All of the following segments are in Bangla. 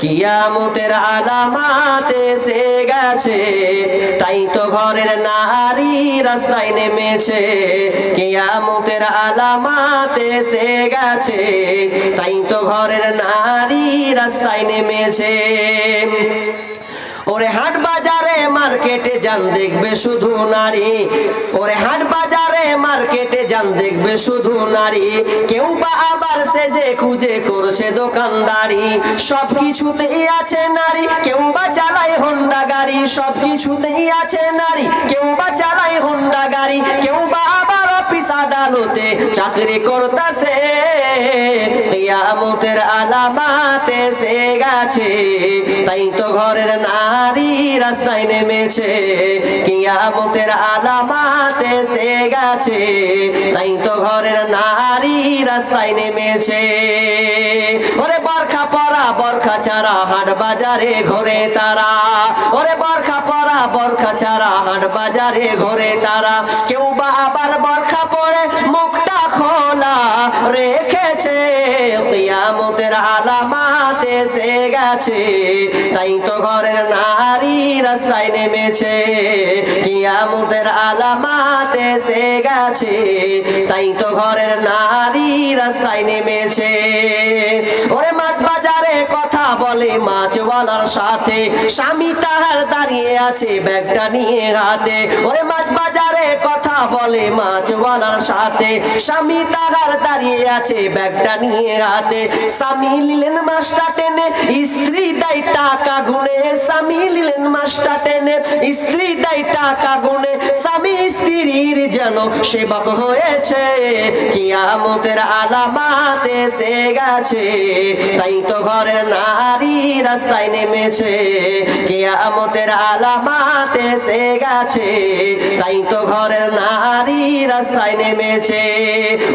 কিয়ামতের আলামাত এসে গেছে। তাই তো ঘরের নারী রাস্তায় নেমেছে। কিয়ামতের আলামাত এসে গেছে। তাই তো ঘরের নারী রাস্তায় নেমেছে। ওরে হাট বাজারে মার্কেটে যান, দেখবে শুধু নারী। ওরে হাট বাজারে মার্কেটে যান, দেখবে শুধু নারী। কেউ বা আবার সেজে খুঁজে করছে দোকানদারি। সব কিছুতেই আছে নারী, কেউ বা চালায় হন্ডা গাড়ি। সব কিছুতেই আছে নারী, কেউ বা চালায় হন্ডা গাড়ি। কেউ বা আবার অফিস আদালতে চাকরি করতেছে কিয়ামতের আলামাত এসে গেছে। তাই তো ঘরের নারী রাস্তায় নেমেছে। কিয়ামতের আলামাত এসে গেছে। তাই তো ঘরের নারী রাস্তায় নেমেছে। ওরে বরখা পরা, বরখা চারা হাট বাজারে ঘরে তারা। ওরে বরখা পরা, বরখা চারা হাট বাজারে ঘরে তারা। কেউ বা আবার বরখা পরে মুখটা খোলা। রেখেছে কিয়ামতের আলামাত এসে গেছে। তাই তো ঘরের নারী রাস্তায় নেমেছে। কেয়ামতের আলামাত এসে গেছে। তাই তো ঘরের নারী রাস্তায় নেমেছে। ওরে কথা বলে মাছওয়ালার সাথে। স্বামী তাহার দাঁড়িয়ে আছে ব্যাগটা নিয়ে হাতে। ওরে মাছ বাজারে কথা বলে মাছওয়ালার সাথে। স্বামী তাহার দাঁড়িয়ে আছে ব্যাগটা নিয়ে হাতে। স্বামী নিলেন মাছটা টেনে, স্ত্রী দেয় টাকা গুনে। স্বামী নিলেন মাছটা টেনে, স্ত্রী দেয় টাকা গুনে। স্বামী যেন সেবক হয়েছে, কিয়ামতের আলামাত এসে গেছে। তাই তো ঘরের নারী রাস্তায় নেমেছে, কিয়ামতের আলামাত এসে গেছে। তাই তো ঘরের নারী রাস্তায় নেমেছে।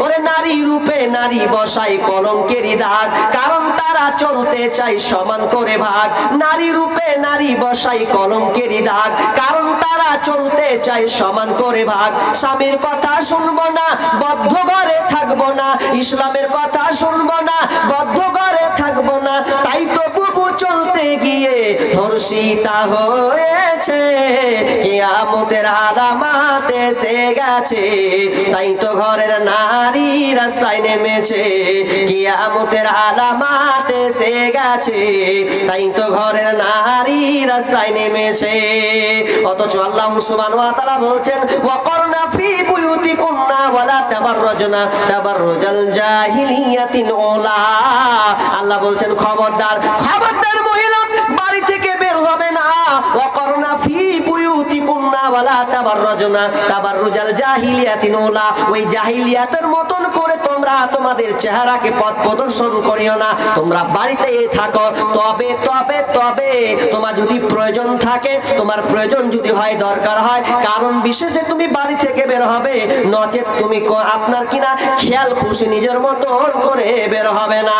ওরে নারী রূপে নারী বসাই কলঙ্কেরই দাগ, কারণ তারা চলতে চাই সমান করে ভাগ। নারী রূপে নারী বসাই কলঙ্কেরই দাগ, কারণ তারা চলতে চাই সমান করে ভাগ। স্বামীর কথা শুনব না, বদ্ধ ঘরে থাকব না, ইসলামের কথা শুনব না, বদ্ধ ঘরে থাকব না, তাই তো গিয়ে ধর্ষিতা হয়েছে। আলামাত এসে গেছে। তাই তো ঘরের নারী রাস্তায় নেমেছে। আলামাত এসে গেছে। তাই তো ঘরের নারী রাস্তায় নেমেছে। অথচ আল্লাহ সুবহানাহু ওয়া তাআলা বলছেন ফি আল্লাহ বলছেন, খবরদার খবরদার মহিলা ওয়াকরনা ফি বুয়ুতিকুন্না ওয়ালা তাবাররাজনা তাবাররুজাল জাহিলিয়াতিন ওলা ওই জাহিলিয়াতের মতন করে তোমরা তোমাদের চেহারাকে পথ প্রদর্শন করিও না। তোমরা বাড়িতে থাকো। তবে তবে তবে তোমার যদি প্রয়োজন থাকে, তোমার প্রয়োজন যদি হয়, দরকার হয়, কারণ বিশেষে তুমি বাড়ি থেকে বের হবে, নচেত তুমি আপনার কিনা খেয়াল খুশি নিজের মতন করে বের হবে না।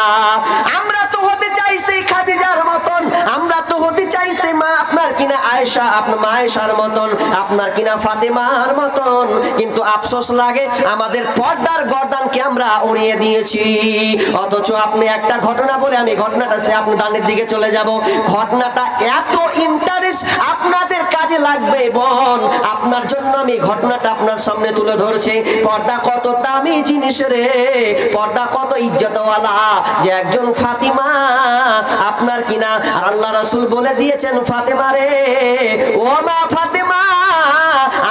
আমরা তো হতে চাই সেই খাদিজার মতন, আমরা তো হতে চাই সেই মা কিনা আয়েশা, আপনার মা আয়েশার মতন, আপনার কিনা ফাতেমার মতন। কিন্তু আফসোস লাগে, আমাদের পর্দার গর্দানকে আমরা উড়িয়ে দিয়েছি। অথচ আপনি একটা ঘটনা বলে আমি ঘটনাটা সে আপনি দানের দিকে চলে যাব। ঘটনাটা এত ইন্টারেস্ট আপনাদের কাজে লাগবে, বোন। আপনার জন্য আমি ঘটনাটা আপনার সামনে তুলে ধরছি। পর্দা কত দামি জিনিস রে। পর্দা কত ইজ্জতওয়ালা। যে একজন ফাতিমা, আপনার কিনা, আর আল্লাহ রাসূল বলে দিয়েছেন, ফাতেমা রে ও মা ফাতেমা,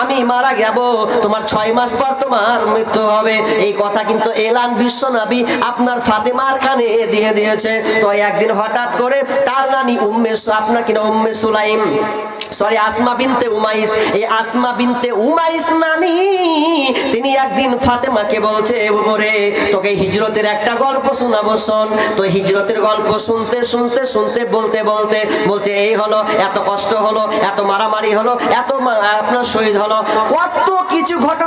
আমি মারা যাব তোমার ছয় মাস পর তোমার মৃত্যু হবে। এই কথা কিন্তু এলান বিশ্ব নাবি আপনার ফাতেমার কানে দিয়ে দিয়েছে। তো একদিন হঠাৎ করে তার নানি উম্মে সু- আপনার কিনা উম্মে সুলাইম। সরি, আসমা বিনতে উমাইস। এই আসমা বিনতে উমাইস নানি, তিনি একদিন ফাতেমাকে বলছে উপরে তোকে হিজরতের একটা গল্প শোনাবো, শোন। তো হিজরতের গল্প শুনতে শুনতে শুনতে, বলতে বলতে বলছে, এই হলো, এত কষ্ট হলো, এত মারামারি হলো, এত আপনার শহীদ হলো, কত কিছু ঘটনা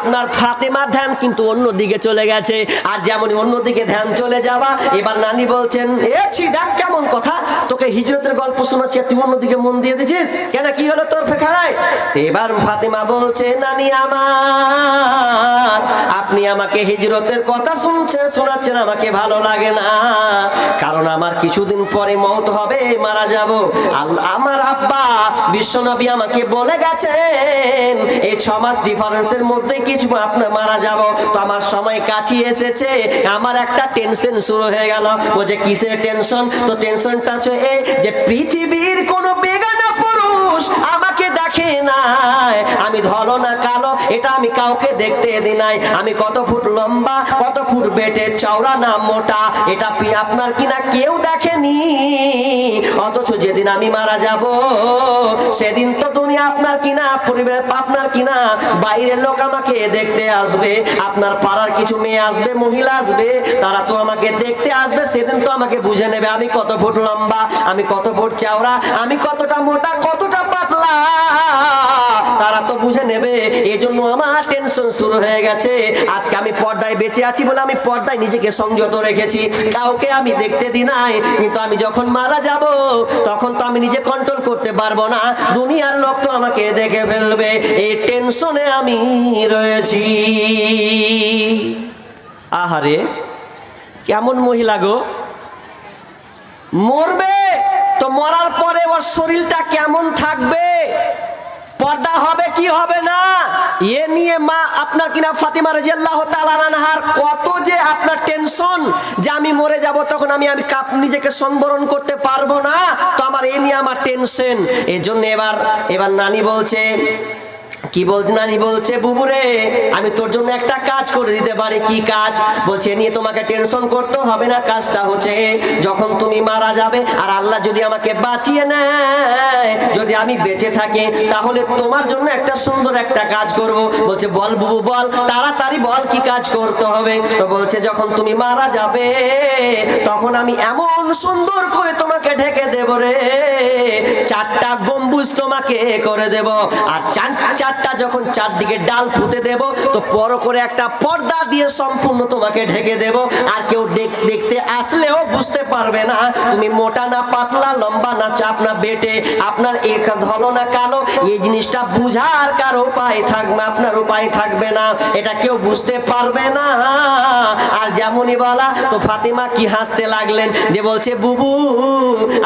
আপনার ফাতেমার ধ্যান কিন্তু অন্য দিকে চলে গেছে। আর যেমন অন্যদিকে ধ্যান চলে যাওয়া, এবার নানি বলছেন, এ ছি, দেখ কেমন কথা, তোকে হিজরতের গল্প শোনাচ্ছে তুই অন্যদিকে মন দিয়ে দিছিস? কেন, কি হলো তোর ফেখারায়? এবার ফাতেমা বলছে, নানি আমার, আপনি আমাকে হিজরতের কথা শুনছেন, শোনাচ্ছেন, আমাকে ভালো লাগে না। কারণ আমার কিছুদিন পরে মত হবে, মারা যাব। আমার আব্বা, বিশ্বনবী আমাকে বলে গেছেন এই ছ মাস ডিফারেন্সের মধ্যে কিছু আপনার মারা যাব। তো আমার সময় কাছে এসেছে, আমার একটা টেনশন শুরু হয়ে গেল। ও যে কিসের টেনশন তো টেনশনটা হচ্ছে এই যে পৃথিবীর কোনো বেগানা পুরুষ আমাকে দেখে নাই। আমি ধলো না কালো, এটা আমি কাউকে দেখতে দি নাই। আমি কত ফুট লম্বা, কত ফুট বেটে, চওড়া না মোটা, এটা পি- আপনার কিনা কেউ দেখেনি। অথচ যেদিন আমি মারা যাব, সেদিন তো দুনিয়া আপনার কিনা পরিবার আপনার কিনা। বাইরের লোক আমাকে দেখতে আসবে, আপনার পাড়ার কিছু মেয়ে আসবে, মহিলা আসবে, তারা তো আমাকে দেখতে আসবে, সেদিন তো আমাকে বুঝে নেবে আমি কত ফুট লম্বা, আমি কত ফুট চওড়া, আমি কতটা মোটা পাতলা তারা তো বুঝে নেবে এই জন্য আমার টেনশন শুরু হয়ে গেছে। আজকে আমি পর্দায় বেঁচে আছি বলে আমি পর্দায় নিজেকে সংযত রেখেছি। কাউকে আমি দেখতে দি নাই, কিন্তু আমি যখন মারা যাব, তখন তো আমি নিজে কন্ট্রোল করতে পারব না। দুনিয়ার লোক তো আমাকে দেখে ফেলবে এই টেনশনে আমি রয়েছি। আহারে, কেমন মহিলা গো। মরবে! তো মরার পরে ওর শরীরটা কেমন থাকবে? পর্দা হবে কি হবে না? এ নিয়ে মা আপনার কিনা ফাতিমা রাজিয়াল্লাহ তালানহার কত যে আপনার টেনশন যে আমি মরে যাব, তখন আমি আমি কাপ নিজেকে সংবরণ করতে পারব না। তো আমার এ নিয়ে আমার টেনশন এজন্য এবার এবার নানি বলছে কি বলছে নানি বলছে, বুবুরে, আমি তোর জন্য একটা কাজ করে দিতে পারি। কি কাজ? বলছে নিয়ে তোমাকে টেনশন করতে হবে না, কাজটা হচ্ছে যখন তুমি মারা যাবে, আর আল্লাহ যদি আমাকে বাঁচিয়ে নেয়, যদি আমি বেঁচে থাকি, তাহলে তোমার জন্য একটা সুন্দর একটা কাজ করব। বলছে, বল বুবু, বল, তাড়াতাড়ি বল কি কাজ করতে হবে? তো বলছে, যখন তুমি মারা যাবে, তখন আমি এমন সুন্দর করে তোমাকে ঢেকে দেব রে। চারটা গম্বুজ তোমাকে করে দেব, আর চার চারটা যখন চারদিকে ডাল পুঁতে দেব তো বড় করে একটা পর্দা দিয়ে সম্পূর্ণ তোমাকে ঢেকে দেব। আর কেউ দেখতে আসলেও বুঝতে পারবে না। তুমি মোটা না পাতলা, লম্বা না চাপ না বেটে, আপনার এক ধলো না কালো। এই জিনিসটা বুঝার কার উপায় থাকবে আপনার উপায় থাকবে না। এটা কেউ বুঝতে পারবে না। আর যেমনই বলা, তো ফাতিমা কি হাসতে লাগলেন যে বলছে, বুবু,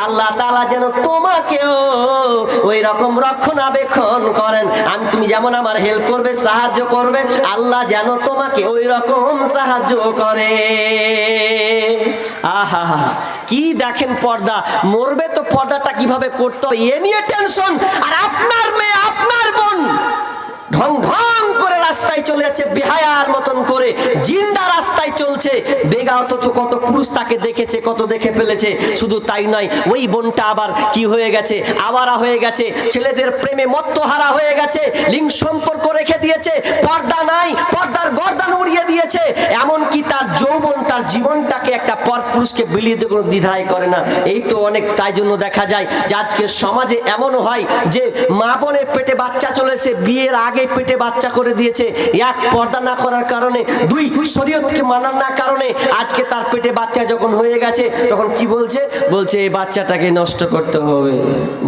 আল্লাহ তালা যেন তোমাকেও ওই রকম রক্ষণাবেক্ষণ করেন। আমি তুমি যেমন আমার হেল্প করবে, সাহায্য করবে, আল্লাহ যেন তোমাকে ওই রকম সাহায্য করে। আহা কি দেখেন পর্দা? মরবে তো পর্দাটা কীভাবে করতো এ নিয়ে টেনশন। আর আপনার মেয়ে, আপনার বোন ঢং ঢং রাস্তায় চলে যাচ্ছে বেহায়ার মতন করে। জিন্দা রাস্তায় চলছে। বেগা অথচ কত পুরুষ তাকে দেখেছে, কত দেখে ফেলেছে। শুধু তাই নয়, ওই বোনটা আবার কি হয়ে গেছে? আওয়ারা হয়ে গেছে। ছেলেদের প্রেমে মত্তহারা হয়ে গেছে। লিঙ্গ সম্পর্ক রেখে দিয়েছে। পর্দা নাই, পর্দার গর্দান উড়িয়ে দিয়েছে। এমন কি তার যৌবন, তার জীবনটাকে একটা পর পুরুষকে বিলিয়ে দিয়ে কোনো দ্বিধায় করে না। এই তো অনেক, তাই জন্য দেখা যায় যে আজকে সমাজে এমনও হয় যে মা বোনের পেটে বাচ্চা চলেছে, বিয়ের আগে পেটে বাচ্চা করে দিয়েছে। এক পর্দা না করার কারণে, দুই শরীয়তকে মানার না কারণে আজকে তার পেটে বাচ্চা যখন হয়ে গেছে, তখন কি বলছে? বলছে, এই বাচ্চাটাকে নষ্ট করতে হবে।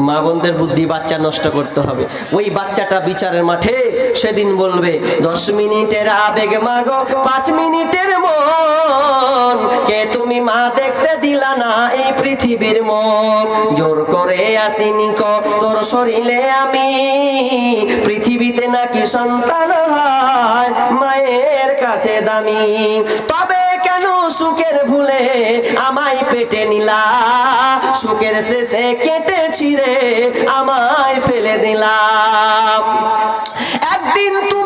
মা বোনদের বুদ্ধি বাচ্চা নষ্ট করতে হবে। ওই বাচ্চাটা বিচারের মাঠে সেদিন বলবে, দশ মিনিটের আবেগ মাগো, পাঁচ মিনিটের মন, কে তুমি মা দেখতে দিলা না এই পৃথিবীর মুখ। জোর করে আসিনি ক, তোর শরীরে আমি। পৃথিবীতে নাকি সন্তান হয়, মায়ের কাছে দামি। তবে কেন সুখের ভুলে আমায় পেটে নিলা? সুখের শেষে কেটে ছিঁড়ে আমায় ফেলে দিলাম একদিন তুমি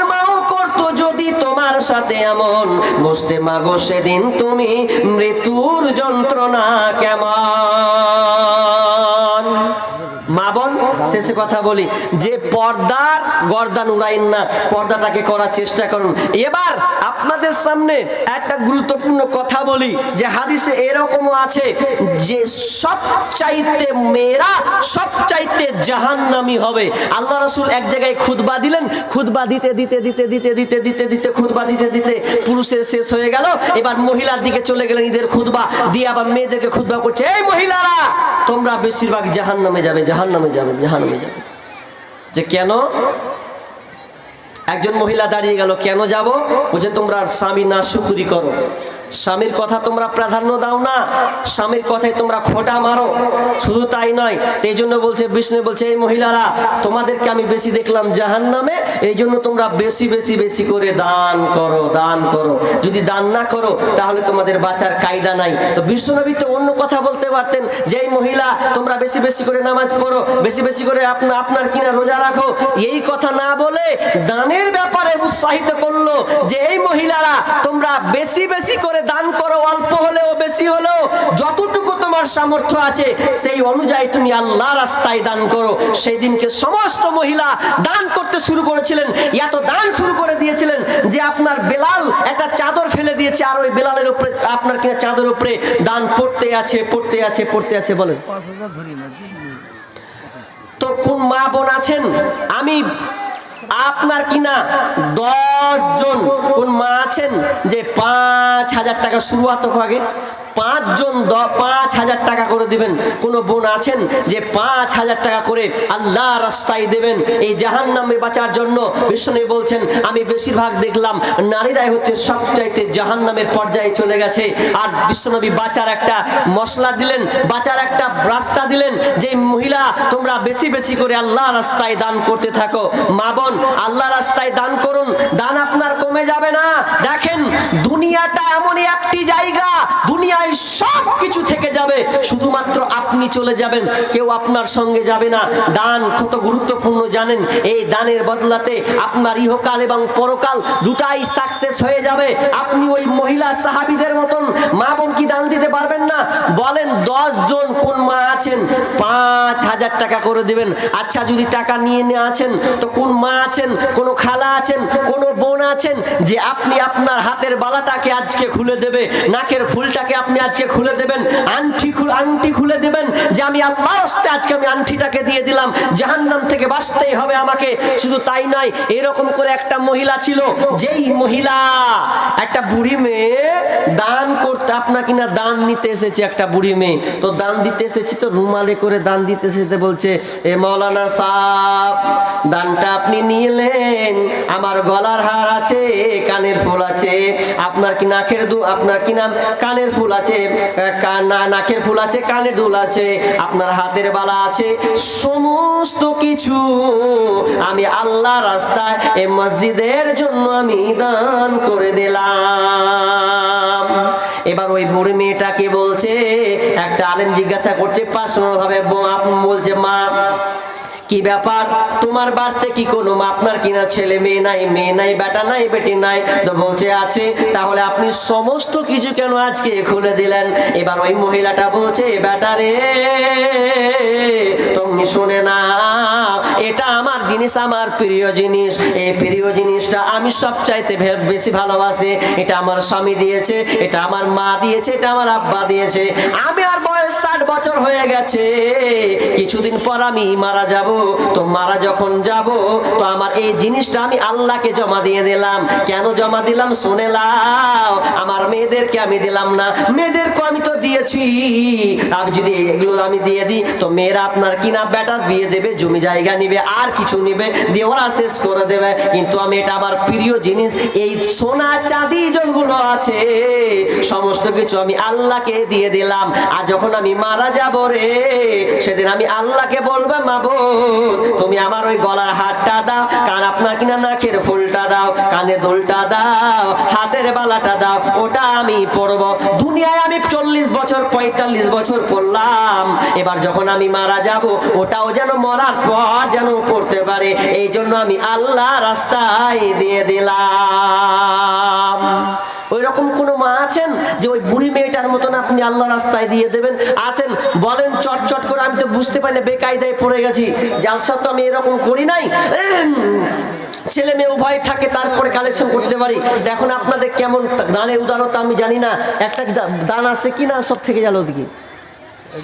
সাথে এমন বসতে মাগো সেদিন তুমি মৃত্যুর যন্ত্রণা কেমন? শেষে কথা বলি, যে পর্দার গর্দান উড়াইন না, পর্দাটাকে করার চেষ্টা করুন। এবার আপনাদের সামনে একটা গুরুত্বপূর্ণ কথা বলি, যে হাদিসে এরকমও আছে যে সব চাইতে মেয়েরা সব চাইতে জাহান্নামি হবে। আল্লাহ রসুল এক জায়গায় খুদবা দিলেন খুদবা দিতে দিতে দিতে দিতে দিতে দিতে দিতে খুদবা দিতে দিতে পুরুষের শেষ হয়ে গেল। এবার মহিলার দিকে চলে গেলেন ঈদের খুদবা দিয়ে আবার মেয়েদেরকে খুদবা করছে। এই মহিলারা তোমরা বেশিরভাগ জাহান নামে যাবে জাহান নামে যাবে জাহান নামে যাবে। যে কেন? একজন মহিলা দাঁড়িয়ে গেল, কেন যাব? বলছে, তোমরা আর স্বামী না শুকুরি করো। স্বামীর কথা তোমরা প্রাধান্য দাও না। স্বামীর কথায় তোমরা খোটা মারো। শুধু তাই নয় এই জন্য বলছে, বিষ্ণু বলছে, এই মহিলারা, তোমাদেরকে আমি বেশি দেখলাম জাহান নামে এই জন্য তোমরা বেশি বেশি বেশি করে দান করো দান করো। যদি দান না করো, তাহলে তোমাদের বাঁচার কায়দা নাই। তো বিশ্বনবী তো অন্য কথা বলতে পারতেন যে, এই মহিলা, তোমরা বেশি বেশি করে নামাজ পড়ো, বেশি বেশি করে আপনার আপনার কিনা রোজা রাখো। এই কথা না বলে দানের ব্যাপারে উৎসাহিত করল যে, এই মহিলারা, তোমরা বেশি বেশি করে দান করো অল্প হলেও বেশি হলেও যতটুকু তোমার সামর্থ্য আছে সেই অনুযায়ী তুমি আল্লাহ রাস্তায় দান করো। সেই দিনকে সমস্ত মহিলা দান করতে শুরু করেছিলেন এত দান শুরু করে দিয়েছিলেন যে আপনার বেলাল একটা চাদর ফেলে দিয়েছে আর ওই বেলালের উপরে আপনার কিনা চাদর উপরে দান পড়তে আছে পড়তে আছে পড়তে আছে বলেন? তো কোন মা বোন আছেন? আমি আপনার কিনা দশ জন কোন মা আছেন যে পাঁচ হাজার টাকা শুরুয়াত হতো আগে? পাঁচজন পাঁচ হাজার টাকা করে দিবেন। কোন বোন আছেন যে পাঁচ হাজার টাকা করে আল্লাহ রাস্তায় দেবেন এই জাহান নামে বাঁচার জন্য? বিষ্ণু বলছেন, আমি বেশিরভাগ দেখলাম নারীরাই হচ্ছে সবচাইতে জাহান নামের পর্যায়ে চলে গেছে। আর বিশ্বনবী বাঁচার একটা মশলা দিলেন, বাঁচার একটা রাস্তা দিলেন যে মহিলা, তোমরা বেশি বেশি করে আল্লাহ রাস্তায় দান করতে থাকো। মা বোন আল্লাহ রাস্তায় দান করুন, দান আপনার কমে যাবে না। দেখেন, দুনিয়াটা এমনই একটি জায়গা দুনিয়ায় সব কিছু থেকে যাবে, শুধুমাত্র আপনি চলে যাবেন, কেউ আপনার সঙ্গে যাবে না। দান কত গুরুত্বপূর্ণ জানেন? এই দানের বদলাতে আপনার ইহকাল এবং পরকাল দুটাই সাকসেস হয়ে যাবে। আপনি ওই মহিলা সাহাবিদের মতন মা বোন কি দান দিতে পারবেন না? বলেন, দশ জন কোন মা আছেন? পাঁচ হাজার টাকা করে দিবেন। আচ্ছা যদি টাকা নিয়ে নিয়ে আছেন, তো কোন মা আছেন? কোন খালা আছেন? কোন বোন আছেন? যে আপনি আপনার হাতের বালাটাকে আজকে খুলে দেবে, নাকের ফুলটাকে আপনি আজকে খুলে দেবেন আংটি আংটি খুলে দেবেন যে আমি আল্লাহ রাস্তে আজকে আমি আংটিটাকে দিয়ে দিলাম। জাহান্নাম থেকে বাঁচতেই হবে আমাকে। শুধু তাই নয়, এরকম করে একটা মহিলা ছিল, যেই মহিলা একটা বুড়ি মেয়ে দান করতে আপনার কিনা দান নিতে এসেছে একটা বুড়ি মেয়ে। তো দান দিতে এসেছে তো রুমালে করে দান দিতে এসেছে, বলছে, এ মৌলানা সাহ দানটা আপনি নিলেন। আমার গলার হার আছে, কানের ফুল আছে। আপনার কি নাকের দু আপনার কি নাম? কানের ফুল আছে কা- নাকের ফুল আছে, কানের দুল আছে, আপনার হাতের বালা আছে, সমস্ত কিছু আমি আল্লাহ রাস্তায় এ মসজিদের জন্য আমি দান করে দিলাম। এবার ওই বুড়ি মেয়েটাকে বলছে, একটা আলেম জিজ্ঞাসা করছে পার্সোনাল ভাবে বলছে, মা কি ব্যাপার? তোমার বাড়িতে কি কোনো আপনার কিনা ছেলে মেয়ে নাই মেয়ে নাই, বেটা নাই, বেটি নাই? তো বলছে, আছে। তাহলে আপনি সমস্ত কিছু কেন আজকে খুলে দিলেন? এবার ওই মহিলাটা বলছে, বেটা রে, তুমি শুনে না, এটা আমার জিনিস, আমার প্রিয় জিনিস। এই প্রিয় জিনিসটা আমি সব চাইতে বেশি ভালোবাসি। এটা আমার স্বামী দিয়েছে, এটা আমার মা দিয়েছে, এটা আমার আব্বা দিয়েছে। আমি আর বয়স ষাট বছর হয়ে গেছে। কিছুদিন পর আমি মারা যাব। তো মারা যখন যাব, তো আমার এই জিনিসটা আমি আল্লাহকে জমা দিয়ে দিলাম। কেন জমা দিলাম? শুনে লাও আমার মেয়েদেরকে আমি দিলাম না। মেয়েদেরকে আমি তো দিয়েছি। আমি যদি এগুলো আমি দিয়ে দিই, তো মেয়েরা আপনার কিনা বেটার বিয়ে দেবে, জমি জায়গা নিবে, আর কিছু নিবে দিয়ে শেষ করে দেবে। কিন্তু আমি এটা আমার প্রিয় জিনিস, এই সোনা চাঁদি যেগুলো আছে, সমস্ত কিছু আমি আল্লাহকে দিয়ে দিলাম। আর যখন আমি মারা যাব রে, সেদিন আমি আল্লাহকে বলব মাবো তুমি আমার ওই গলার হাতটা দাও, কান আপনার কিনা নাকের ফুলটা দাও, কানে দোলটা দাও, হাতের বালাটা দাও, ওটা আমি পরবো। দুনিয়ায় আমি চল্লিশ বছর, পঁয়তাল্লিশ বছর পড়লাম। এবার যখন আমি মারা যাব, ওটাও যেন মরার পর যেন পড়তে পারে। এই জন্য আমি আল্লাহ রাস্তায় দিয়ে দিলাম। ওই রকম কোনো মা আছেন যে ওই বুড়ি মেয়েটার মতন আপনি আল্লাহ রাস্তায় দিয়ে দেবেন? আসেন বলেন চট চট করে আমি তো বুঝতে পারি না বেকায়দায় পড়ে গেছি জালসা তো আমি এরকম করি নাই। ছেলে মেয়ে উভয় থাকে তারপরে কালেকশন করতে পারি। এখন আপনাদের কেমন দানের উদারতা আমি জানি না একটা দান আছে কি না সব থেকে গেল ওদিকে?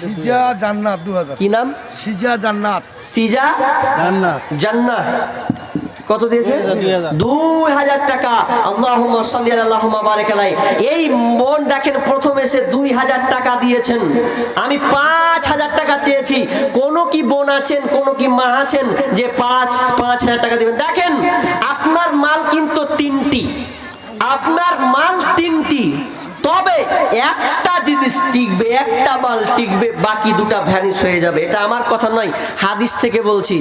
সিজা জান্নাত দু হাজার। কি নাম? সিজা জান্নাত। সিজা জান্নাত। জান্নাহ কত দিয়েছে? দুই হাজার টাকা। আল্লাহুম্মা সাল্লি আলা আল্লাহুম্মা বারিক এই মন দেখেন প্রথম এসে দুই হাজার টাকা দিয়েছেন। আমি পাঁচ হাজার টাকা চেয়েছি। কোন কি বোন আছেন কোন কি মা আছেন যে পাঁচ পাঁচ হাজার টাকা দিবেন? দেখেন আপনার মাল কিন্তু তিনটি। আপনার মাল তিনটি। তবে একটা জিনিস টিকবে, একটা মাল টিকবে, বাকি দুটা ভ্যানিশ হয়ে যাবে। এটা আমার কথা নয়, হাদিস থেকে বলছি।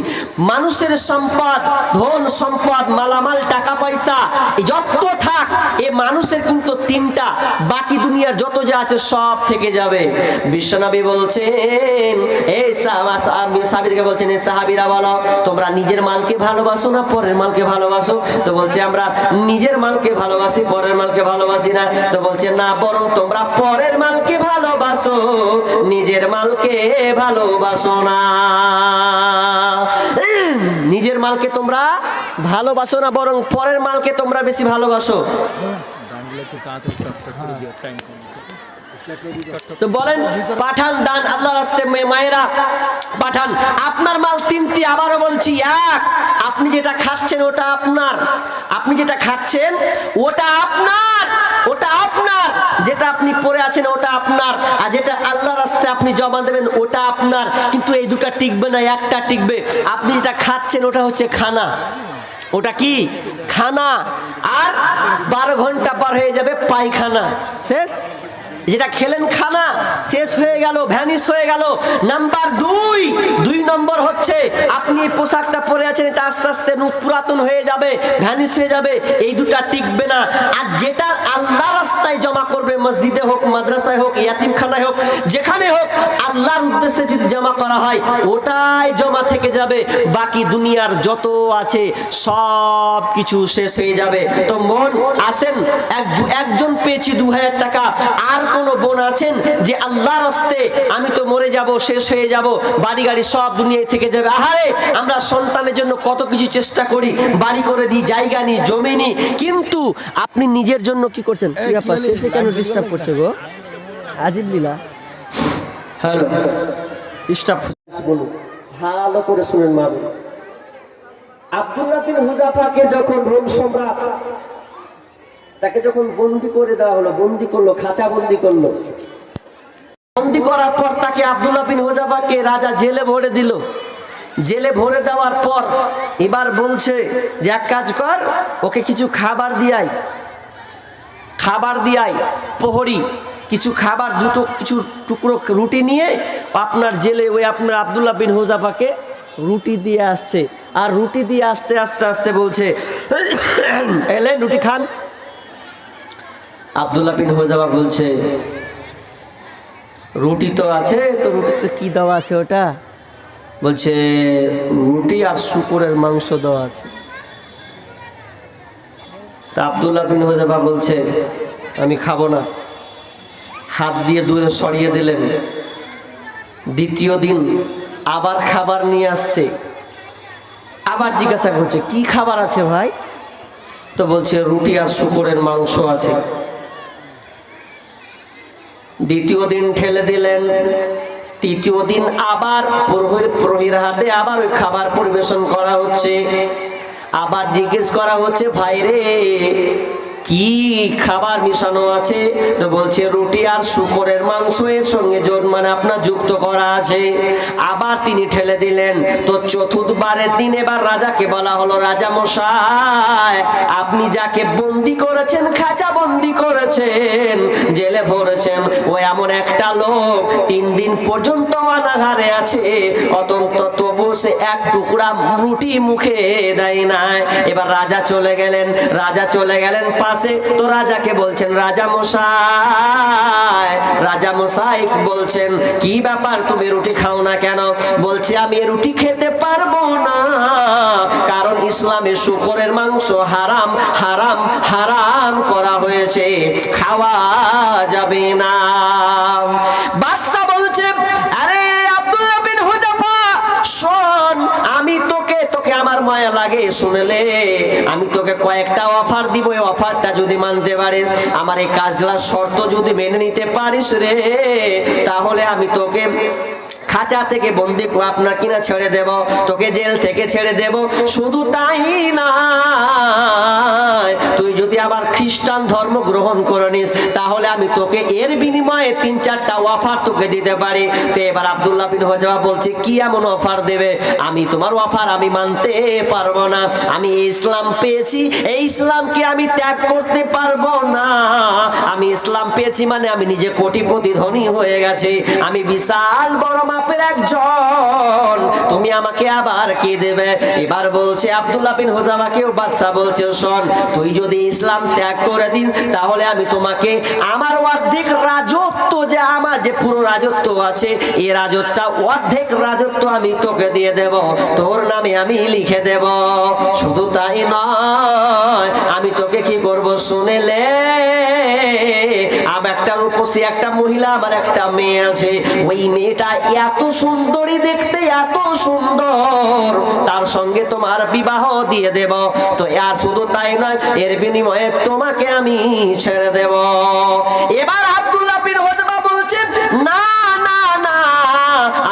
মানুষের সম্পদ, ধন সম্পদ, মালামাল, টাকা পয়সা যত থাক, এ মানুষের কিন্তু তিনটা। বাকি দুনিয়ার যত যা আছে সব থেকে যাবে। বিশ্বনবী বলছেন এই সাহাবিদিকে বলছেন এই সাহাবিরা বলো, তোমরা নিজের মালকে ভালোবাসো না পরের মালকে ভালোবাসো? তো বলছে, আমরা নিজের মালকে ভালোবাসি, পরের মালকে ভালোবাসি না। তো বলছে, না বরং তোমরা পরের মালকে ভালোবাসো, নিজের মালকে ভালোবাসো না। নিজের মালকে তোমরা ভালোবাসো না, বরং পরের মালকে তোমরা বেশি ভালোবাসো। তো বলেন, পাঠান দান আল্লাহ রাস্তে মায়েরা পাঠান। আপনার মাল তিনটি, আবারও বলছি, এক, আপনি যেটা খাচ্ছেন ওটা আপনার। আপনি যেটা খাচ্ছেন, ওটা আপনার ওটা আপনার। যেটা আপনি পরে আছেন, ওটা আপনার। আর যেটা আল্লাহ রাস্তায় আপনি জমা দেবেন, ওটা আপনার। কিন্তু এই দুটা টিকবে না, একটা টিকবে। আপনি যেটা খাচ্ছেন, ওটা হচ্ছে খানা। ওটা কি? খানা। আর বারো ঘণ্টা পার হয়ে যাবে পায়খানা। শেষ? যেটা খেলেন খানা, শেষ হয়ে গেল ভ্যানিস হয়ে গেল। নাম্বার দুই দুই নম্বর হচ্ছে, আপনি পোশাকটা পরে আছেন, এটা আস্তে আস্তে পুরাতন হয়ে যাবে ভ্যানিস হয়ে যাবে, এই দুটা টিকবে না। আর যেটা আল্লাহ রাস্তায় জমা করবে, মসজিদে হোক, মাদ্রাসায় হোক, ইয়াতিমখানায় হোক, যেখানে হোক, আল্লাহর উদ্দেশ্যে যদি জমা করা হয়, ওটাই জমা থেকে যাবে। বাকি দুনিয়ার যত আছে সব কিছু শেষ হয়ে যাবে। তো মন, আসেন একজন পেয়েছি দু হাজার টাকা, আর কোন বোন আছেন যে আল্লাহ রাস্তে আমি তো মরে যাব শেষ হয়ে যাব বাড়ি গাড়ি সব দুনিয়ায় থেকে যাবে। আহারে আমরা সন্তানের জন্য কত কিছু চেষ্টা করি বাড়ি করে দিই জায়গা নিই জমি নিই কিন্তু আপনি নিজের জন্য কি করছেন? কেন ডিস্টার্ব করছে গো? আজিব লীলা হ্যালো। ডিস্টার্ব বলুন। ভালো করে শুনেন মা আব্দুল্লাহ বিন হুজাফাকে যখন রোম সম্রাট তাকে যখন বন্দি করে দেওয়া হলো, বন্দি করল, খাঁচা বন্দি করল। বন্দি করার পর তাকে আব্দুল্লাহ বিন হুজাফাকে রাজা জেলে ভরে দিল। জেলে ভরে দেওয়ার পর এবার বলছে যে, এক কাজ কর, ওকে কিছু খাবার দিয়াই খাবার দিয়াই প্রহরী, কিছু খাবার, দুটো, কিছু টুকরো রুটি নিয়ে আপনার জেলে ওই আপনার আবদুল্লাহ বিন হোজাফাকে রুটি দিয়ে আসছে। আর রুটি দিয়ে আস্তে আস্তে আস্তে বলছে, এলে রুটি খান। আবদুল্লাহ বিন হোজাফা বলছে, রুটি তো আছে, তো রুটিতে কি দেওয়া আছে ওটা? বলছে, রুটি আর শুকুরের মাংস দেওয়া আছে। তা আবদুল্লাহ বিন হোজাফা বলছে, আমি খাব না। হাত দিয়ে দূরে সরিয়ে দিলেন। দ্বিতীয় দিন আবার খাবার নিয়ে আসছে। আবার জিজ্ঞাসা করছে, কি খাবার আছে ভাই? তো বলছে, রুটি আর শুকুরের মাংস আছে। দ্বিতীয় দিন ঠেলে দিলেন। তৃতীয় দিন আবার প্রহরীর প্রহীর হাতে আবার ওই খাবার পরিবেশন করা হচ্ছে। আবার জিজ্ঞেস করা হচ্ছে ভাই রে কি খাবার মিশানো আছে? তো বলছে, রুটি আর শুকরের মাংস এর সঙ্গে জোর মানে আপনার যুক্ত করা আছে। আবার তিনি ঠেলে দিলেন, তো চতুর্থবারের দিন এবার রাজাকে বলা হলো, রাজা মশাই, আপনি যাকে বন্দি করেছেন, খাঁচা বন্দি করেছেন, জেলে ভরেছেন, ও এমন একটা লোক, তিন দিন পর্যন্ত অনাহারে আছে। অতন্ত তবু সে এক টুকরা রুটি মুখে দেয় নাই। এবার রাজা চলে গেলেন, রাজা চলে গেলেন পাশে। তো রাজাকে বলছেন, রাজা মশাই রাজা মশাই বলছেন, কি ব্যাপার তুমি রুটি খাও না কেন? বলছে, আমি রুটি খেতে পারব না, কারণ ইসলামে শুকরের মাংস হারাম হারাম হারাম করা হয়েছে। খাওয়া যাবে না। মায়া লাগে, শুনলে। আমি তোকে কয়েকটা অফার দিব, এই অফারটা যদি মানতে পারিস, আমার এই কাজলার শর্ত যদি মেনে নিতে পারিস রে, তাহলে আমি তোকে খাঁচা থেকে বন্দি আপনার কিনা ছেড়ে দেব, তোকে জেল থেকে ছেড়ে দেব। শুধু তাই না তুই যদি আবার খ্রিস্টান ধর্ম গ্রহণ করে নিস, তাহলে আমি তোকে এর বিনিময়ে তিন চারটা অফার তোকে দিতে পারি। তো এবার আব্দুল্লাহ বিন হজবা বলছে, কি এমন অফার দেবে? আমি তোমার অফার আমি মানতে পারব না। আমি ইসলাম পেয়েছি, এই ইসলামকে আমি ত্যাগ করতে পারব না। আমি ইসলাম পেয়েছি মানে আমি নিজে কোটিপতি ধনী হয়ে গেছে। আমি বিশাল বড় মাপের একজন। তুমি আমাকে আবার কি দেবে? এবার বলছে, আব্দুল্লাহ বিন হোজামাকেও বাচ্চা বলছে, শোন, তুই যদি ইসলাম ত্যাগ করে দিন তাহলে আমি তোমাকে আমার অর্ধেক রাজত্ব যে আমার, যে পুরো রাজত্ব আছে এই রাজত্বটা অর্ধেক রাজত্ব আমি তোকে দিয়ে দেব। তোর নামে আমি লিখে দেব। শুধু তাই নয়, আমি তোকে কি করব শুনেলে? আমার একটা মহিলা আমার একটা মেয়ে আছে। ওই মেয়েটা এত সুন্দরী দেখতে, এত সুন্দর। তার সঙ্গে তোমার বিবাহ দিয়ে দেব। তো আর শুধু তাই নয়, এর বিনিময়ে তোমাকে আমি ছেড়ে দেব। এবার আব্দুল্লাহ বলছেন না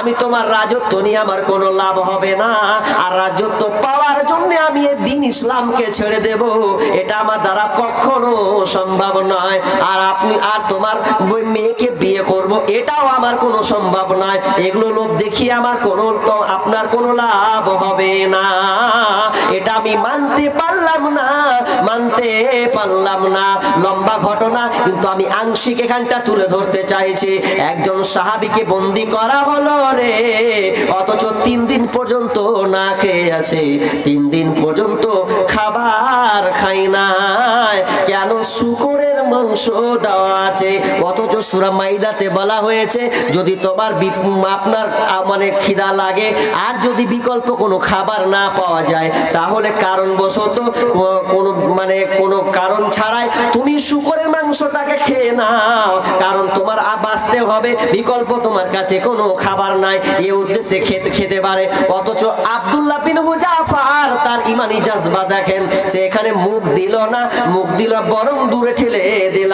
আমি তোমার রাজত্ব নিয়ে আমার কোনো লাভ হবে না। আর রাজত্ব পাওয়ার জন্য আমি এই দিন ইসলামকে ছেড়ে দেব। এটা আমার দ্বারা কখনো সম্ভব নয়। আর আপনি, আর তোমার মেয়েকে বিয়ে করব, এটাও আমার কোনো সম্ভব নয়। এগুলো লোভ দেখিয়ে আমার কোনো আপনার কোনো লাভ হবে না। এটা আমি মানতে পারলাম না, মানতে পারলাম না। লম্বা ঘটনা, কিন্তু আমি আংশিক এখানটা তুলে ধরতে চাইছি। একজন সাহাবিকে বন্দি করা হলো রে, অথচ তিন দিন পর্যন্ত না খেয়ে আছে। তিন দিন পর্যন্ত খাবার খাই নাই। কেন শুকরের মাংস দেওয়া আছে? অথচ সুরা মাইদাতে বলা হয়েছে, যদি তোমার আপনার মানে খিদা লাগে আর যদি বিকল্প কোনো খাবার না পাওয়া যায়, তাহলে কারণবশত বশত কোনো মানে কোনো কারণ ছাড়াই তুমি শুকরের মাংসটাকে খেয়ে নাও। কারণ তোমার বাঁচতে হবে। বিকল্প তোমার কাছে কোনো খাবার নাই। এ উদ্দেশ্যে খেতে খেতে পারে। অথচ আব্দুল্লাহ বিন হুজাফার তার ইমানি জাজবা দেখেন। সে এখানে মুখ দিল না। মুখ দিল বরং দূরে ঠেলে দিল।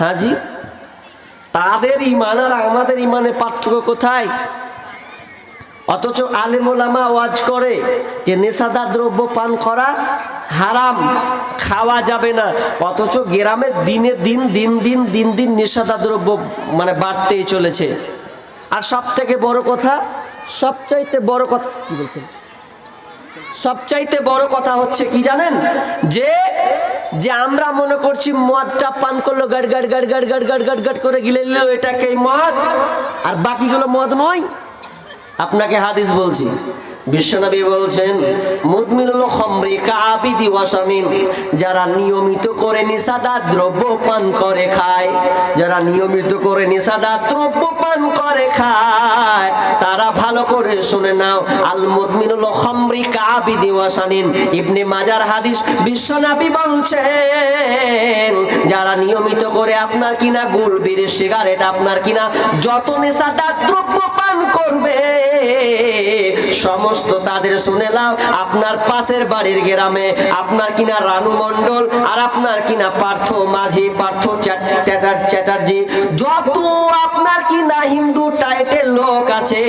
হাজি, তাদের ইমান আর আমাদের ইমানের পার্থক্য কোথায়? অথচ আলেমোলামা ওয়াজ করে যে নেশাদার দ্রব্য পান করা হারাম, খাওয়া যাবে না। অথচ গ্রামে দিনে দিন দিন দিন দিন দিন নেশাদার দ্রব্য মানে বাড়তেই চলেছে। আর সব থেকে বড় কথা, সবচাইতে বড় কথা কি বলছেন? সবচাইতে বড় কথা হচ্ছে কি জানেন? যে যে আমরা মনে করছি মদটা পান করল, গাড় গাড় গাড় গাড় গাড় গাড় গাড় করে গিলে নিল এটাকে মদ। আর বাকিগুলো মদ নয়। আপনাকে হাদিস বলছি। বিশ্বনবী বলছেন, মুদমিনুল যারা নিয়মিত করে নিষাদার দ্রব্য পান করে খায়, যারা নিয়মিত করে নিষাদার দ্রব্য পান করে খায়, তারা ভালো করে শুনে নাও, আল মুদমিনুল খমরি কাবিদি ওয়াসানিন ইবনে মাজার হাদিস বিশ্বনবী বলছেন, যারা নিয়মিত করে আপনার কিনা গুল বিড়ি সিগারেট আপনার কিনা যত নেশাদার দ্রব্য পান করবে সমস্ত তাদের শুনে নাও, আপনার পাশের বাড়ির গ্রামে আপনার কিনা রানু মণ্ডল আর আপনার কিনা পার্থ মাঝি, পার্থ চ্যাটার্জি। যত আপনার কিনা হিন্দু টাইটের লোক আছে,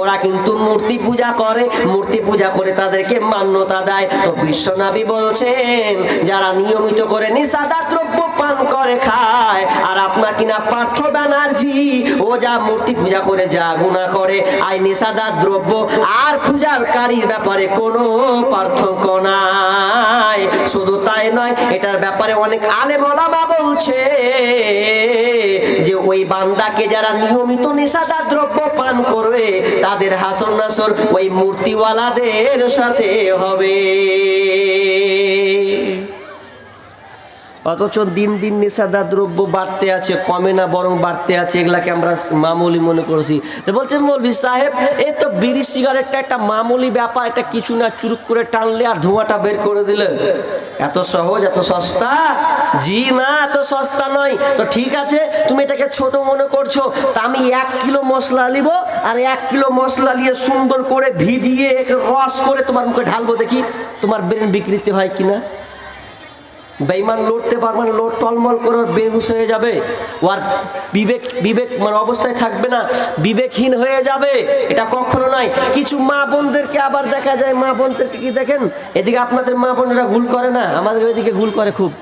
ওরা কিন্তু মূর্তি পূজা করে, মূর্তি পূজা করে তাদেরকে মান্যতা দেয়। তো বিশ্বনাবী বলছেন, যারা নিয়মিত করে নিষাদা দ্রব্য পান করে খায়, আর আপনার কিনা পার্থ ব্যানার্জি। ও যা মূর্তি পূজা করে, যা গুণা করে, আই নেশাদার দ্রব্য, আর পূজার কারীর ব্যাপারে কোনো পার্থক্য নাই। শুধু তাই নয়, এটার ব্যাপারে অনেক আলে বলামা বলছে যে, ওই বান্দাকে যারা নিয়মিত নেশাদার দ্রব্য পান করবে, তাদের হাসন নাসর ওই মূর্তিওয়ালাদের সাথে হবে। অথচ দিন দিন নেশাদার দ্রব্য বাড়তে আছে, কমে না, বরং বাড়তে আছে, এগুলাকে আমরা মামুলি মনে করেছি। তো বলছেন মৌলভি সাহেব, এই তো বিড়ি, সিগারেটটা একটা মামুলি ব্যাপার, এটা কিছু না, চুরুক করে টানলে আর ধোঁয়াটা বের করে দিলে এত সহজ, এত সস্তা? জি না, এত সস্তা নয়। তো ঠিক আছে, তুমি এটাকে ছোট মনে করছ, তা আমি এক কিলো মশলা নিব, আর এক কিলো মশলা নিয়ে সুন্দর করে ভিজিয়ে রস করে তোমার মুখে ঢালবো দেখি, তোমার ব্রেন বিকৃতি হয় কিনা? বেইমান লড়তে পারবে না লোড টলমল করে বেহুশ হয়ে যাবে। আর বিবেক বিবেক মানে অবস্থায় থাকবে না। বিবেকহীন হয়ে যাবে। এটা কখনো নয় কিছু মা বোনদেরকে আবার দেখা যায়। মা বোনদেরকে কি দেখেন? এদিকে আপনাদের মা বোনেরা ভুল করে না? আমাদের এদিকে ভুল করে খুব।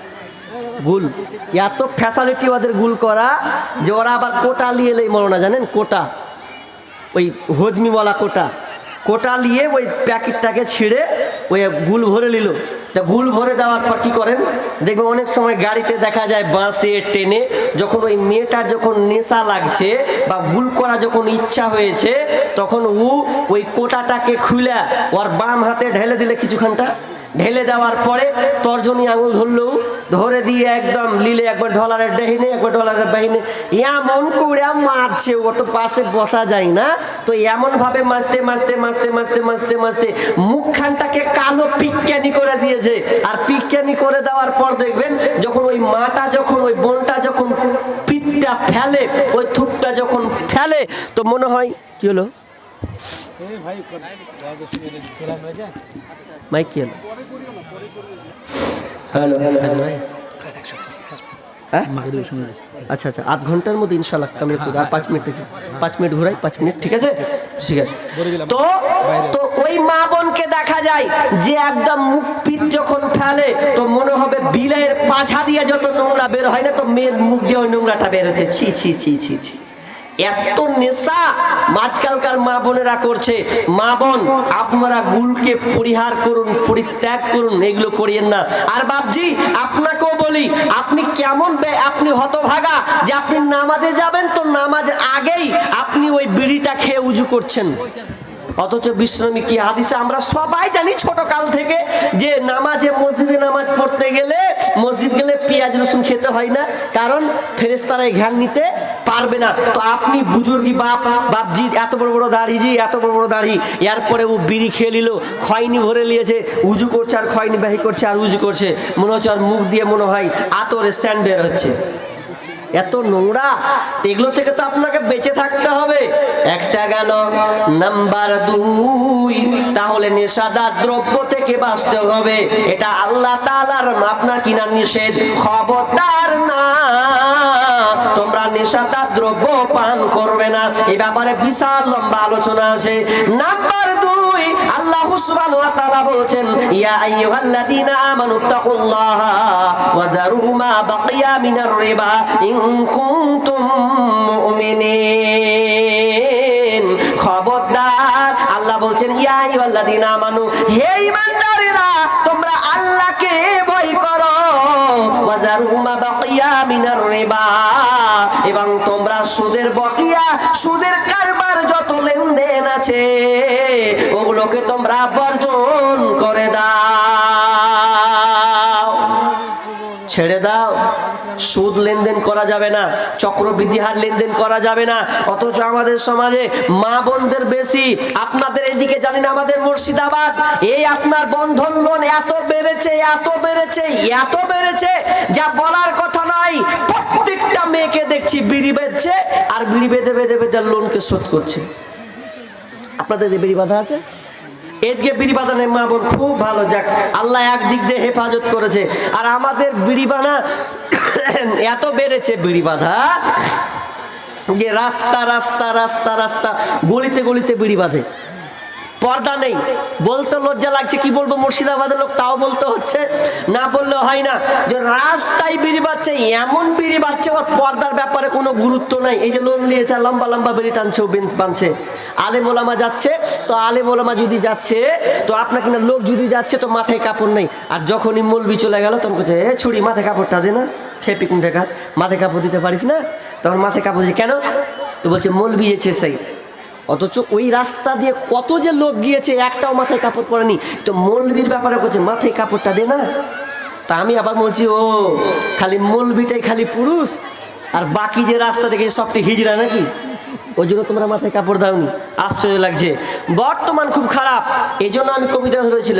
ভুল এত ফ্যাসালিটি ওদের ভুল করা যে ওরা আবার কোটা নিয়ে এলেই মরো না জানেন? কোটা। ওই হজমিওয়ালা কোটা। কোটা নিয়ে ওই প্যাকেটটাকে ছিঁড়ে ওই গুল ভরে নিল। তা গুল ভরে দেওয়ার পর কি করেন? দেখবে অনেক সময় গাড়িতে দেখা যায় বাসে টেনে যখন ওই মেয়েটার যখন নেশা লাগছে বা গুল করা যখন ইচ্ছা হয়েছে, তখন ও ওই কোটাটাকে খুলে ওর বাম হাতে ঢেলে দিলে কিছুক্ষণটা ঢেলে দেওয়ার পরে তর্জনী আঙুল ধরলো ধরে দিয়ে একদম লিলে একবার ঢলারের ডাহিনে একবার ডলারের বাহিনে। এমন করে মারছে ও তো পাশে বসা যায় না। তো এমন ভাবে মাছতে মাছতে মাছতে মাছতে মাছতে মাছতে মুখখানটাকে কালো পিক্কানি করে দিয়েছে। আর পিক্কানি করে দেওয়ার পর দেখবেন যখন ওই মাটা যখন ওই বোনটা যখন পিঠটা ফেলে ওই থুপটা যখন ফেলে তো মনে হয় কি হলো? মাইক কি হলো? হ্যালো হ্যাঁ? আচ্ছা আচ্ছা আধ ঘণ্টার মধ্যে ইনশাল্লাহ কমপ্লিট করে আর পাঁচ মিনিট পাঁচ মিনিট ঘুরাই পাঁচ মিনিট ঠিক আছে? ঠিক আছে। তো তো ওই মা বোনকে দেখা যায় যে একদম মুখ পিঠ যখন ফেলে তো মনে হবে বিলের পাছা দিয়ে যত নোংরা বের হয় না তো মেয়ের মুখ দিয়ে ওই নোংরাটা বেরোচ্ছে ছি ছি ছি ছি ছি। এত নেশা আজকালকার মা বোনেরা করছে। মা বোন, আপনারা গুলকে পরিহার করুন, পরিত্যাগ করুন, এগুলো করিয়েন না। আর বাপজি, আপনাকেও বলি, আপনি কেমন আপনি হতভাগা যে আপনি নামাজে যাবেন তো নামাজ আগেই আপনি ওই বিড়িটা খেয়ে উজু করছেন। অথচ বিশ্রামী কি হাদিসে আমরা সবাই জানি ছোট কাল থেকে যে নামাজে মসজিদে নামাজ পড়তে গেলে মসজিদ পেঁয়াজ রসুন খেতে হয় না, কারণ ফেরেস্তারা ঘ্যান নিতে পারবে না। তো আপনি বুজুর্গি বাপ, বাপজি, এত বড় বড় দাড়ি জি, এত বড় বড় দাড়ি। এরপরে ও বিড়ি খেয়ে নিল, খয়নি ভরে নিয়েছে, উজু করছে আর খয়নি বাহি করছে আর উজু করছে। মনে হচ্ছে আর মুখ দিয়ে মনে হয় আতরে স্যান্ড বের হচ্ছে। এত নোংরা, এগুলো থেকে তো আপনাকে বেঁচে থাকতে হবে। একটা গেল, নাম্বার দুই, তাহলে নেশাদার দ্রব্য থেকে বাঁচতে হবে। এটা আল্লাহ তাআলার আপনার কিনা নিষেধ, খবরদার না। তোমরা নেশাদার দ্রব্য পান করবে না। এ ব্যাপারে বিশাল লম্বা আলোচনা আছে। নাম্বার দুই আল্লাহ সুবহানাহু ওয়া তাআলা বলছেন, ইয়া আইয়ুহাল্লাযীনা আমানু তাকুল্লাহা ওয়া দারু মা বাকিয়া মিনার রিবা ইন কুনতুম মুমিনিন। খবরদার, আল্লাহ বলছেন, ইয়া আইয়ুহাল্লাযীনা আমানু, হে ঈমানদারেরা, তোমরা আল্লাহকে ভয় করো। ওয়া দারু মা বাকিয়া মিনার রিবা এবং তোমরা সুদের বকিয়া, সুদের কারবার যত লেনদেন আছে, ওগুলোকে তোমরা বর্জন করে দাও। ছেড়ে দাও। সুদ লেনদেন করা যাবে না, চক্রবৃদ্ধি হার লেনদেন করা যাবে না, অথচ আমাদের সমাজে মা বোনদের বেশি। আপনাদের এদিকে জানি না আমাদের মুর্শিদাবাদ, এই আপনার বন্ধন লোন এত বেড়েছে এত বেড়েছে এত বেড়েছে, যা বলার কথা নয়। প্রত্যেকটা মেয়েকে দেখছি বিড়ি বেঁধছে, আর বিড়ি বেঁধে বেঁধে বেঁধে লোনকে শোধ করছে। আপনাদের বিড়ি বাঁধা আছে? এদিকে বিড়ি বাঁধানের মা বোন খুব ভালো, যাক, আল্লাহ একদিক দিয়ে হেফাজত করেছে। আর আমাদের বিড়ি বাঁধা এত বেড়েছে বিড়ি বাঁধা যে রাস্তা রাস্তা রাস্তা রাস্তা, গলিতে গলিতে বিড়ি বাঁধে। পর্দা নেই। বলতে লজ্জা লাগছে, কি বলব, মুর্শিদাবাদের লোক তাও বলতে হচ্ছে। না বললে হয় না যে রাস্তায় বিড়ি বাচ্ছে এমন বিড়ি বাচ্ছে ওর পর্দার ব্যাপারে কোনো গুরুত্ব নাই। এই যে লোন নিয়েছে লম্বা লম্বা বেরি টানছে ও বিন- বানছে। আলেম মোলামা যাচ্ছে, তো আলে মোলামা যদি যাচ্ছে, তো আপনার কিনা লোক যদি যাচ্ছে, তো মাথায় কাপড় নেই। আর যখনই মলবি চলে গেল, তখন বলছে, এ ছুরি, মাথায় কাপড়টা দে না। খেয়ে পিকুন টেকা মাথায় কাপড় দিতে পারিস না? তখন মাথায় কাপড় কেন? তো বলছে, মলবি এসে সেই অথচ ওই রাস্তা দিয়ে কত যে লোক গিয়েছে, একটাও মাথায় কাপড় পরেনি। তো মৌলবীর ব্যাপারে করছে মাথায় কাপড়টা দে না। তা আমি আবার বলছি, ও, খালি মৌলবিটাই খালি পুরুষ, আর বাকি যে রাস্তা দেখে সবটি হিজড়া নাকি? ওই জন্য তোমরা মাথায় কাপড় দাওনি। আশ্চর্য লাগছে। বর্তমান খুব খারাপ এই জন্য আমি কবিতা ধরেছিলাম।